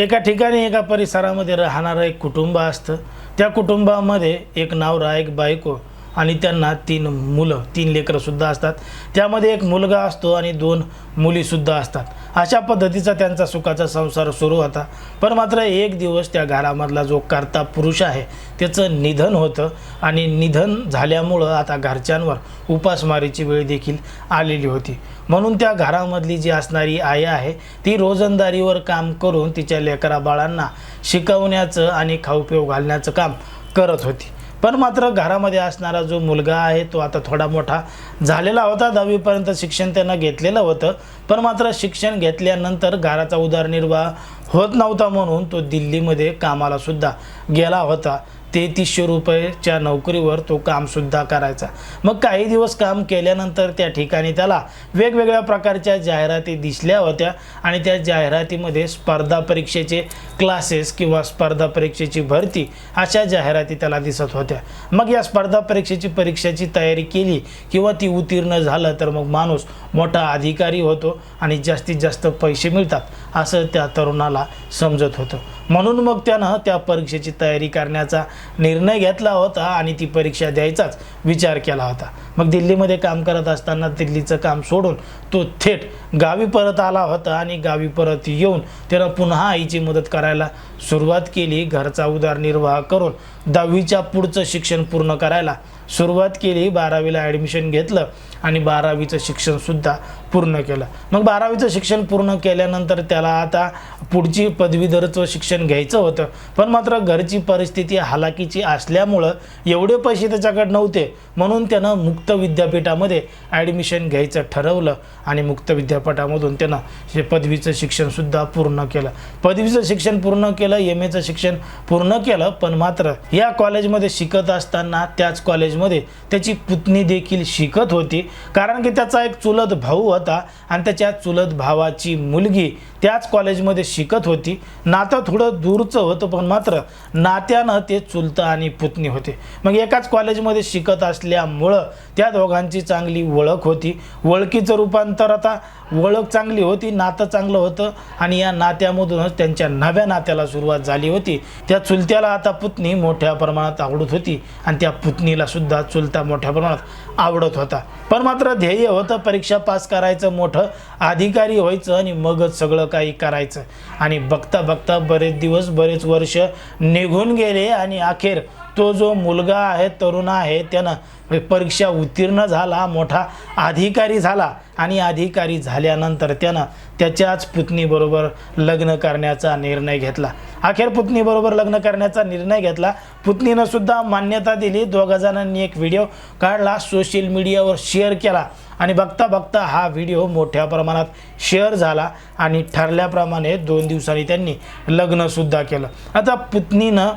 एका ठिकाणी एका परिसरामध्ये राहणारं एक कुटुंब असतं. त्या कुटुंबामध्ये एक नवरा एक बायको. आणि त्यांना तीन मुलं तीन लेकरंसुद्धा असतात. त्यामध्ये एक मुलगा असतो आणि दोन मुलीसुद्धा असतात. अशा पद्धतीचा त्यांचा सुखाचा संसार सुरू होता. पण मात्र एक दिवस त्या घरामधला जो करता पुरुष आहे त्याचं निधन होतं आणि निधन झाल्यामुळं आता घरच्यांवर उपासमारीची वेळ देखील आलेली होती. म्हणून त्या घरामधली जी असणारी आई आहे ती रोजंदारीवर काम करून तिच्या लेकरा बाळांना शिकवण्याचं आणि खाऊपिऊ घालण्याचं काम करत होती. पण मात्र घरामध्ये असणारा जो मुलगा आहे तो आता थोडा मोठा झालेला होता. दहावीपर्यंत शिक्षण त्यानं घेतलेलं होतं. पण मात्र शिक्षण घेतल्यानंतर घराचा उदरनिर्वाह होत नव्हता म्हणून तो दिल्लीमध्ये कामालासुद्धा गेला होता. तेहतीसशे रुपयेच्या नोकरीवर तो कामसुद्धा करायचा. मग काही दिवस काम केल्यानंतर त्या ठिकाणी त्याला वेगवेगळ्या प्रकारच्या जाहिराती दिसल्या होत्या आणि त्या जाहिरातीमध्ये स्पर्धा परीक्षेचे क्लासेस किंवा स्पर्धा परीक्षेची भरती अशा जाहिराती त्याला दिसत होत्या. मग या स्पर्धा परीक्षेची परीक्षेची तयारी केली किंवा ती उत्तीर्ण झालं तर मग माणूस मोठा अधिकारी होतो आणि जास्तीत जास्त पैसे मिळतात असं त्या तरुणाला समजत होतं. म्हणून मग त्यानं त्या परीक्षेची तयारी करण्याचा निर्णय घेतला होता आणि ती परीक्षा द्यायचाच विचार केला होता. मग दिल्लीमध्ये काम करत असताना दिल्लीचं काम सोडून तो थेट गावी परत आला होता आणि गावी परत येऊन त्यानं पुन्हा आईची मदत करायला सुरुवात केली. घरचा उदरनिर्वाह करून दहावीच्या पुढचं शिक्षण पूर्ण करायला सुरुवात केली. बारावीला ॲडमिशन घेतलं. आणि बारावीचं शिक्षणसुद्धा पूर्ण केलं. मग बारावीचं शिक्षण पूर्ण केल्यानंतर त्याला आता पुढची पदवीधरचं शिक्षण घ्यायचं होतं. पण मात्र घरची परिस्थिती हालाकीची असल्यामुळं एवढे पैसे त्याच्याकडे नव्हते. म्हणून त्यानं मुक्त विद्यापीठामध्ये ॲडमिशन घ्यायचं ठरवलं आणि मुक्त विद्यापीठामधून त्यानं हे पदवीचं शिक्षणसुद्धा पूर्ण केलं. पदवीचं शिक्षण पूर्ण केलं एम एचं शिक्षण पूर्ण केलं पण मात्र या कॉलेजमध्ये शिकत असताना त्याच कॉलेजमध्ये त्याची पुतणी देखील शिकत होती. कारण की त्याचा एक चुलत भाऊ होता आणि त्याच्या चुलत भावाची मुलगी त्याच कॉलेजमध्ये शिकत होती. नातं थोडं दूरचं होतं पण मात्र नात्यानं ते चुलतं आणि पुतणी होते. मग एकाच कॉलेजमध्ये शिकत असल्यामुळं त्या दोघांची चांगली ओळख होती. ओळखीचं रूपांतर आता ओळख चांगली होती नातं चांगलं होतं आणि या नात्यामधूनच त्यांच्या नव्या नात्याला सुरुवात झाली होती. त्या चुलत्याला आता पुतणी मोठ्या प्रमाणात आवडत होती आणि त्या पुतणीला सुद्धा चुलता मोठ्या प्रमाणात आवडत होता. पण मात्र ध्येय होतं परीक्षा पास करायचं मोठं अधिकारी व्हायचं आणि मगच सगळं काही करायचं. आणि बघता बघता बरेच दिवस बरेच वर्ष निघून गेले आणि अखेर तो जो मुलगा आहे तरुण आहे त्यानं परीक्षा उत्तीर्ण झाला मोठा अधिकारी झाला आणि अधिकारी झाल्यानंतर त्यानं त्याच्याच पुतणीबरोबर लग्न करण्याचा निर्णय घेतला. अखेर पुतणीबरोबर लग्न करण्याचा निर्णय घेतला. पुतणीनं सुद्धा मान्यता दिली. दोघा जणांनी एक व्हिडिओ काढला सोशल मीडियावर शेअर केला आणि बघता बघता हा व्हिडिओ मोठ्या प्रमाणात शेअर झाला आणि ठरल्याप्रमाणे दोन दिवसांनी त्यांनी लग्नसुद्धा केलं. आता पुतणीनं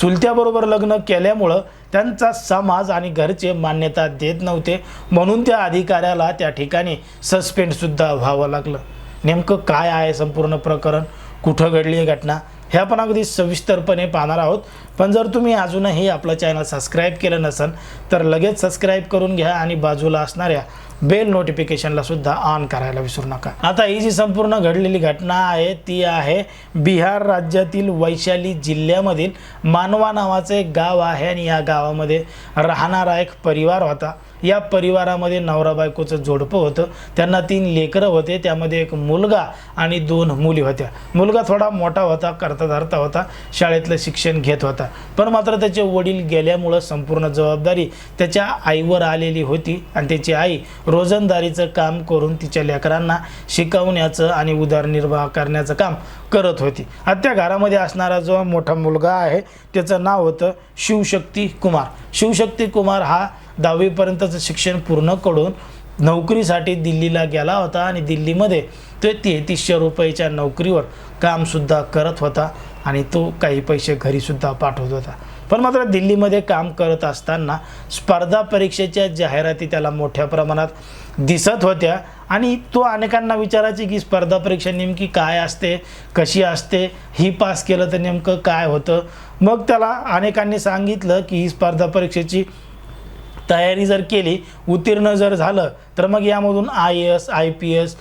चुलत्याबरोबर लग्न केल्यामुळं त्यांचा समाज आणि घरचे मान्यता देत नव्हते. म्हणून त्या अधिकाऱ्याला त्या ठिकाणी सस्पेंडसुद्धा व्हावं लागलं. नेमकं काय आहे संपूर्ण प्रकरण? कुठं घडली ही घटना? हे आपण अगदी सविस्तरपणे पाहणार आहोत. पण जर तुम्ही अजूनही आपलं चॅनल सबस्क्राईब केलं नसेल तर लगेच सबस्क्राईब करून घ्या आणि बाजूला असणाऱ्या बेल नोटिफिकेशनला सुद्धा ऑन करायला विसरू नका. आता ही जी संपूर्ण घडलेली घटना आहे ती आहे बिहार राज्यातील वैशाली जिल्ह्यामधील मानवा नावाचं एक गाव आहे आणि या गावामध्ये राहणारा एक परिवार होता. या परिवारामध्ये नवरा बायकोचं जोडपं होतं. त्यांना तीन लेकरं होते. त्यामध्ये एक मुलगा आणि दोन मुली होत्या. मुलगा थोडा मोठा होता करता धरता होता शाळेतलं शिक्षण घेत होता. पण मात्र त्याचे वडील गेल्यामुळं संपूर्ण जबाबदारी त्याच्या आईवर आलेली होती आणि त्याची आई रोजंदारीचं काम करून तिच्या लेकरांना शिकवण्याचं आणि उदरनिर्वाह करण्याचं काम करत होती. आता त्या घरामध्ये असणारा जो मोठा मुलगा आहे त्याचं नाव होतं शिवशक्ती कुमार. शिवशक्ती कुमार हा दहावीपर्यंतचं शिक्षण पूर्ण करून नोकरीसाठी दिल्लीला गेला होता आणि दिल्लीमध्ये तो तेहतीसशे रुपयाच्या नोकरीवर कामसुद्धा करत होता आणि तो काही पैसे घरीसुद्धा पाठवत होता. पण मात्र दिल्लीमध्ये काम करत असताना स्पर्धा परीक्षेच्या जाहिराती त्याला मोठ्या प्रमाणात दिसत होत्या आणि तो अनेकांना विचारायची की स्पर्धा परीक्षा नेमकी काय असते कशी असते ही पास केलं तर नेमकं काय होतं? मग त्याला अनेकांनी सांगितलं की ही स्पर्धा परीक्षेची तयारी जर केली उत्तीर्ण जर झालं तर मग यामधून I S I P S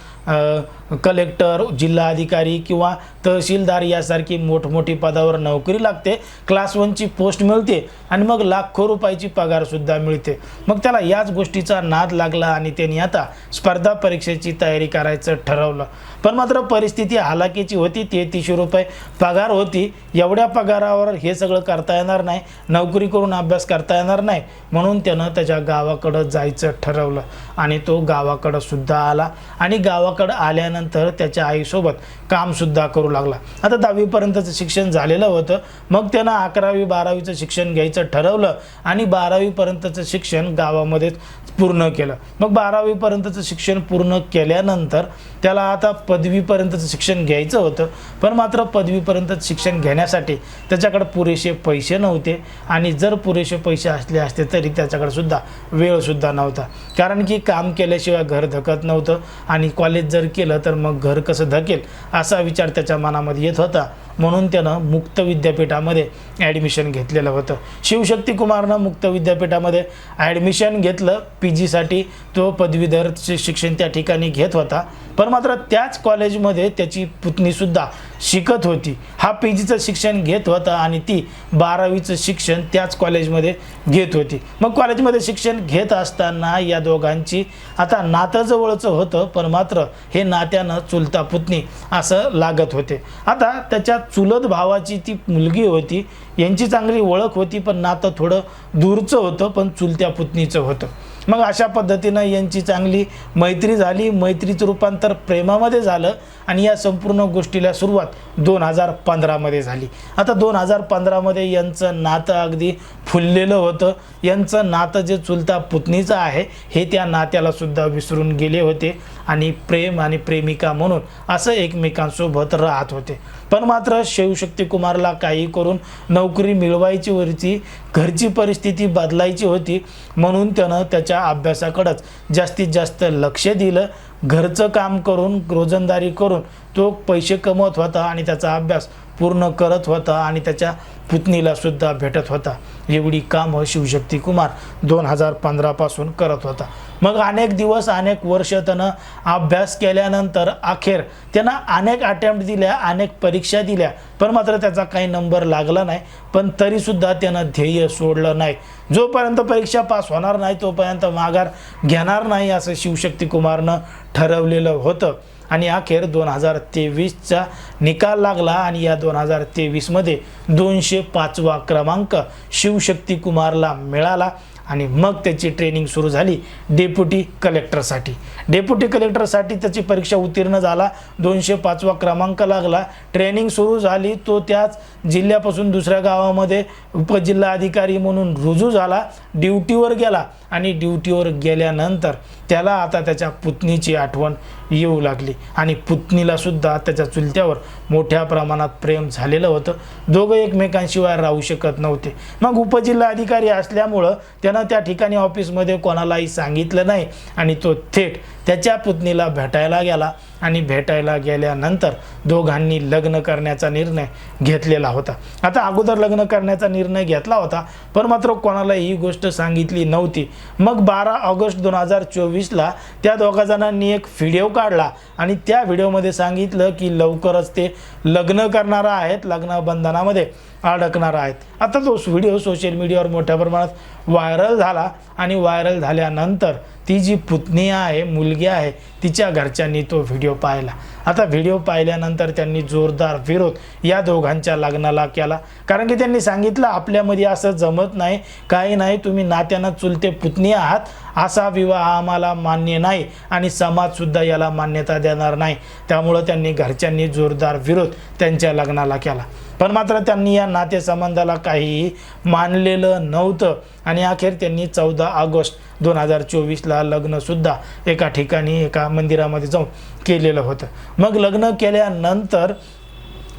collector जिल्हाधिकारी किंवा तहसीलदार यासारखी मोठमोठी पदावर नोकरी लागते. क्लास वनची पोस्ट मिळते आणि मग लाखो रुपयाची पगारसुद्धा मिळते. मग त्याला याच गोष्टीचा नाद लागला आणि त्यांनी आता स्पर्धा परीक्षेची तयारी करायचं ठरवलं. पण मात्र परिस्थिती हालाकीची होती तेहतीसशे रुपये पगार होती. एवढ्या पगारावर हे सगळं करता येणार नाही नोकरी करून अभ्यास करता येणार नाही म्हणून त्यानं त्याच्या गावाकडं जायचं ठरवलं. आणि तो गावाकडं सुद्धा आला आणि गावाकडं आल्यानंतर त्याच्या आईसोबत कामसुद्धा करू लागला. आता दहावीपर्यंतचं शिक्षण झालेलं होतं. मग त्यानं अकरावी बारावीचं शिक्षण घ्यायचं ठरवलं आणि बारावीपर्यंतचं शिक्षण गावामध्येच पूर्ण केलं. मग बारावीपर्यंतचं शिक्षण पूर्ण केल्यानंतर त्याला आता पदवीपर्यंतचं शिक्षण घ्यायचं होतं. पण मात्र पदवीपर्यंतचं शिक्षण घेण्यासाठी त्याच्याकडे पुरेसे पैसे नव्हते आणि जर पुरेसे पैसे असले असते तरी त्याच्याकडे सुद्धा वेळसुद्धा नव्हता. कारण की काम केल्याशिवाय घर धकत नव्हतं. आणि कॉलेज जर केलं तर मग घर कसं धकेल असा विचार त्याच्या मनामध्ये येत होता. म्हणून त्यानं मुक्त विद्यापीठामध्ये ॲडमिशन घेतलेलं होतं. शिवशक्ती कुमारनं मुक्त विद्यापीठामध्ये ॲडमिशन घेतलं पी जीसाठी तो पदवीधरचे शिक्षण त्या ठिकाणी घेत होता. पण मात्र त्याच कॉलेजमध्ये त्याची पुतणीसुद्धा शिकत होती. हा पी जीचं शिक्षण घेत होता आणि ती बारावीचं शिक्षण त्याच कॉलेजमध्ये घेत होती. मग कॉलेजमध्ये शिक्षण घेत असताना या दोघांची आता नातं जवळचं होतं पण मात्र हे नात्यानं चुलता पुतणी असं लागत होते. आता त्याच्या चुलत भावाची ती मुलगी होती यांची चांगली ओळख होती पण नातं थोडं दूरचं होतं पण चुलत्या पुतणीचं होतं. मग अशा पद्धतीनं यांची चांगली मैत्री झाली. मैत्रीचं रूपांतर प्रेमामध्ये झालं आणि या संपूर्ण गोष्टीला सुरुवात दोन हजार पंधरामध्ये झाली. आता दोन हजार पंधरामध्ये यांचं नातं अगदी फुललेलं होतं. यांचं नातं जे चुलता पुतणीचं आहे हे त्या नात्यालासुद्धा विसरून गेले होते आणि प्रेम आणि प्रेमिका म्हणून असं एकमेकांसोबत राहत होते. पण मात्र शिवशक्ती कुमारला काही करून नोकरी मिळवायची होती घरची परिस्थिती बदलायची होती म्हणून त्यानं त्याच्या अभ्यासाकडंच जास्तीत जास्त लक्ष दिलं. घरचं काम करून रोजंदारी करून तो पैसे कमवत होता आणि त्याचा अभ्यास पूर्ण करत होता आणि त्याच्या पुतणीला सुद्धा भेटत होता. एवढी कामं शिवशक्ती कुमार दोन हजार पंधरापासून करत होता. मग अनेक दिवस अनेक वर्ष त्यानं अभ्यास केल्यानंतर अखेर त्यानं अनेक अटेम्प्ट दिल्या अनेक परीक्षा दिल्या. पण मात्र त्याचा काही नंबर लागला नाही. पण तरीसुद्धा त्यानं ध्येय सोडलं नाही. जोपर्यंत परीक्षा पास होणार नाही तोपर्यंत माघार घेणार नाही असं शिवशक्ती कुमारनं ठरवलेलं होतं. आणि अखेर दोन हजार तेवीसचा निकाल लागला आणि या दोन हजार तेवीसमध्ये दोनशे पाचवा क्रमांक शिवशक्ती कुमारला मिळाला आणि मग त्याची ट्रेनिंग सुरू झाली डेप्युटी कलेक्टरसाठी. डेप्युटी कलेक्टरसाठी त्याची परीक्षा उत्तीर्ण झाला दोनशे पाचवा क्रमांक लागला. ट्रेनिंग सुरू झाली तो त्याच जिल्ह्यापासून दुसऱ्या गावामध्ये उपजिल्हा अधिकारी म्हणून रुजू झाला. ड्युटीवर गेला आणि ड्युटीवर गेल्यानंतर त्याला आता त्याच्या पुतणीची आठवण येऊ लागली. आणि पुतणीला सुद्धा त्याच्या चुलत्यावर मोठ्या प्रमाणात प्रेम झालेलं होतं. दोघं एकमेकांशिवाय राहू शकत नव्हते. मग उपजिल्हा अधिकारी असल्यामुळं त्यानं त्या ठिकाणी ऑफिसमध्ये कोणालाही सांगितलं नाही. आणि तो थेट त्याच्या पुतणीला भेटायला गेला आणि भेटायला गेल्यानंतर दोघांनी लग्न करण्याचा निर्णय घेतलेला होता. आता अगोदर लग्न करण्याचा निर्णय घेतला होता पण मात्र कोणाला ही गोष्ट सांगितली नव्हती. मग बारा ऑगस्ट दोन हजार चोवीसला त्या दोघा जणांनी एक व्हिडिओ काढला आणि त्या व्हिडिओमध्ये सांगितलं की लवकरच ते लग्न करणार आहेत लग्न बंधनामध्ये. अडकणार आहेत. आता तो व्हिडिओ सोशल मीडियावर मोठ्या प्रमाणात व्हायरल झाला आणि व्हायरल झाल्यानंतर ती जी पुतणी आहे मुलगी आहे तिच्या घरच्यांनी तो व्हिडिओ पाहिला. आता व्हिडिओ पाहिल्यानंतर त्यांनी जोरदार विरोध या दोघांच्या लग्नाला केला. कारण की त्यांनी सांगितलं आपल्यामध्ये असं जमत नाही काही नाही तुम्ही नात्यानं चुलते पुतणी आहात असा विवाह आम्हाला मान्य नाही आणि समाजसुद्धा याला मान्यता देणार नाही. त्यामुळं त्यांनी घरच्यांनी जोरदार विरोध त्यांच्या लग्नाला केला. पण मात्र त्यांनी या नातेसंबंधाला काहीही मानलेलं नव्हतं आणि अखेर त्यांनी चौदा ऑगस्ट दोन हजार चोवीसला लग्नसुद्धा एका ठिकाणी एका मंदिरामध्ये जाऊन केलेलं होतं. मग लग्न केल्यानंतर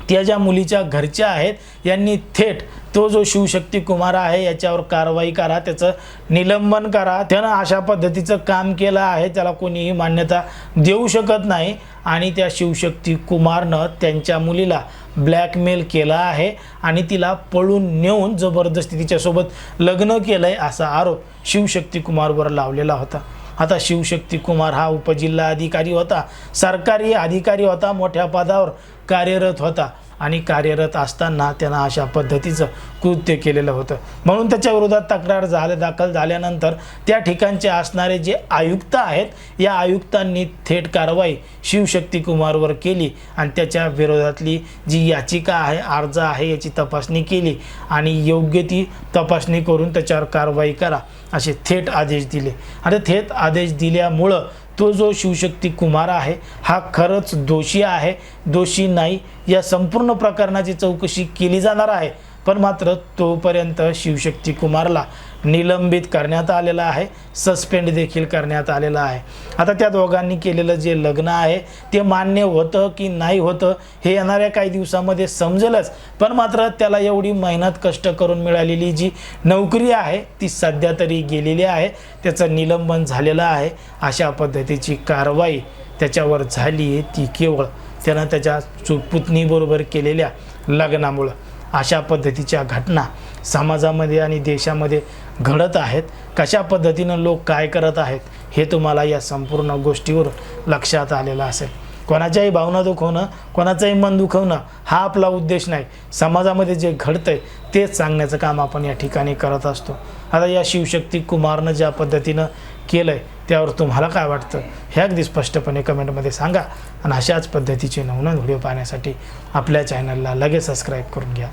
त्या ज्या मुलीच्या घरच्या आहेत यांनी थेट तो जो शिवशक्ती कुमार आहे याच्यावर कारवाई करा त्याचं निलंबन करा त्यानं अशा पद्धतीचं काम केलं आहे त्याला कोणीही मान्यता देऊ शकत नाही. आणि त्या शिवशक्ती कुमारनं त्यांच्या मुलीला ब्लॅकमेल केला आहे आणि तिला पळून नेऊन जबरदस्ती तिच्यासोबत लग्न केलं आहे असा आरोप शिवशक्ती कुमारवर लावलेला होता. आता शिवशक्ती कुमार हा उपजिल्हा अधिकारी होता. सरकारी अधिकारी होता मोठ्या पदावर कार्यरत होता. आणि कार्यरत असताना त्यांना अशा पद्धतीचं कृत्य केलेलं होतं. म्हणून त्याच्या विरोधात तक्रार झाले दाखल झाल्यानंतर त्या ठिकाणचे असणारे जे आयुक्त आहेत या आयुक्तांनी थेट कारवाई शिवशक्ती कुमारवर केली आणि त्याच्या विरोधातली जी याचिका आहे अर्ज आहे याची तपासणी केली आणि योग्य ती तपासणी करून त्याच्यावर कारवाई करा असे थेट आदेश दिले. आणि थेट आदेश दिल्यामुळं तो जो शिवशक्ती कुमार आहे हा खरंच दोषी आहे. दोषी नाही या संपूर्ण प्रकरणाची चौकशी केली जाणार आहे. पण मात्र तोपर्यंत शिवशक्ती कुमारला निलंबित करण्यात आलेला आहे सस्पेंड देखील करण्यात आलेला आहे. आता त्या दोघांनी केलेलं जे लग्न आहे ते मान्य होतं की नाही होतं हे येणाऱ्या काही दिवसामध्ये समजेलच. पण मात्र त्याला एवढी मेहनत कष्ट करून मिळालेली जी नोकरी आहे ती सध्या तरी गेलेली आहे. त्याचं निलंबन झालेलं आहे. अशा पद्धतीची कारवाई त्याच्यावर झाली आहे. ती केवळ त्यानं त्याच्या पुतणीबरोबर केलेल्या लग्नामुळं. अशा पद्धतीच्या घटना समाजामध्ये आणि देशामध्ये घडत आहेत कशा पद्धतीनं लोक काय करत आहेत हे तुम्हाला या संपूर्ण गोष्टीवर लक्षात आलेलं असेल. कोणाच्याही भावना दुखवणं कोणाचंही मन दुखवणं हा आपला उद्देश नाही. समाजामध्ये जे घडतं आहे तेच सांगण्याचं काम आपण या ठिकाणी करत असतो. आता या शिवशक्ती कुमारनं ज्या पद्धतीनं केलं आहे त्यावर तुम्हाला काय वाटतं? हे अगदी स्पष्टपणे कमेंटमध्ये सांगा. आणि अशाच पद्धतीचे नवनवीन व्हिडिओ पाहण्यासाठी आपल्या चॅनलला लगेच सबस्क्राईब करून घ्या.